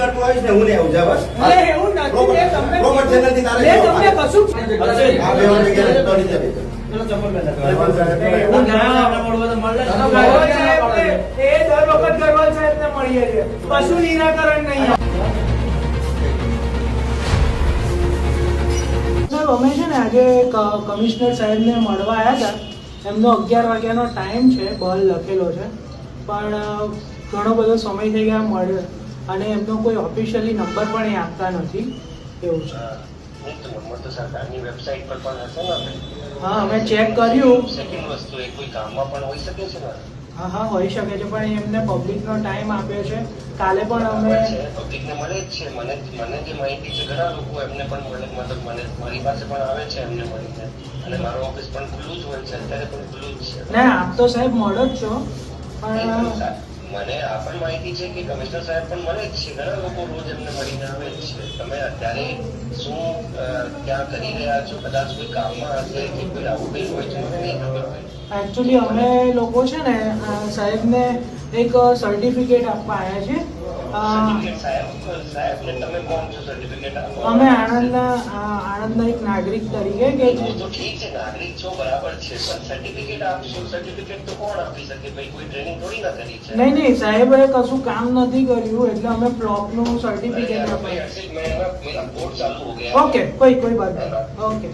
વાર તું આવીશ ને હું ને આવું જા બસ. અરે એવું નથી મેં તમને પ્રોપર ચેનલથી તારે મેં તમને. કશું આ બે વાર જગ્યાએ દોડી જવી. હું ગરવાલ સાહેબને, એ દર વખત ગરવાલ સાહેબને મળીએ છીએ. કશું નિરાકરણ નહીં અમે છે ને આજે કમિશનર સાહેબને મળવા આવ્યા હતા. એમનો અગિયાર વાગ્યાનો ટાઈમ છે બલ લખેલો છે. પણ ઘણો બધો સમય થઈ ગયા મળે અને એમનો કોઈ ઓફિશિયલી નંબર પણ એ આપતા નથી. એવું છે. હા અમે ચેક કર્યું. સેકન્ડ વસ્તુ એ કોઈ કામમાં પણ હોઈ શકે છે હા હા હોઈ શકે છે પણ એમને પબ્લિકનો ટાઈમ આપ્યો છે. કાલે પણ અમે પબ્લિકને મળે જ છે. મને મને જે માહિતી છે ઘણા લોકો એમને પણ મળે મતલબ મને મારી પાસે પણ આવે છે એમને મળીને. અને મારું ઓફિસ પણ ખુલ્લું જ હોય છે અત્યારે પણ ખુલ્લું જ છે. ના આપ તો સાહેબ મળો જ છો. પણ મને આ પણ માહિતી છે કે કમિશનર સાહેબ પણ મળે જ છે. ઘણા લોકો રોજ એમને મળીને આવે જ છે. તમે અત્યારે શું ક્યાં કરી રહ્યા છો? કદાચ કોઈ કામમાં હશે કે કોઈ આવું કંઈ હોય છે? મને નહીં ખબર હોય. એકચ્યુઅલી અમે લોકો છે ને સાહેબને એક સર્ટિફિકેટ આપવા આવ્યા છે. અમે આણંદના આણંદના એક નાગરિક તરીકે કે તો ઠીક છે નાગરિક છો બરાબર છે પણ સર્ટિફિકેટ આપશો સર્ટિફિકેટ તો કોણ આપી શકે? ભાઈ કોઈ ટ્રેનિંગ થોડી ના કરી છે. નહીં નહીં સાહેબે કશું કામ નથી કર્યું એટલે અમે બ્લોકનું સર્ટિફિકેટ આપ્યું હર્ષિત, મેરા મેરા બોર્ડ ચાલુ હો ગયા. ઓકે કોઈ કોઈ વાત ઓકે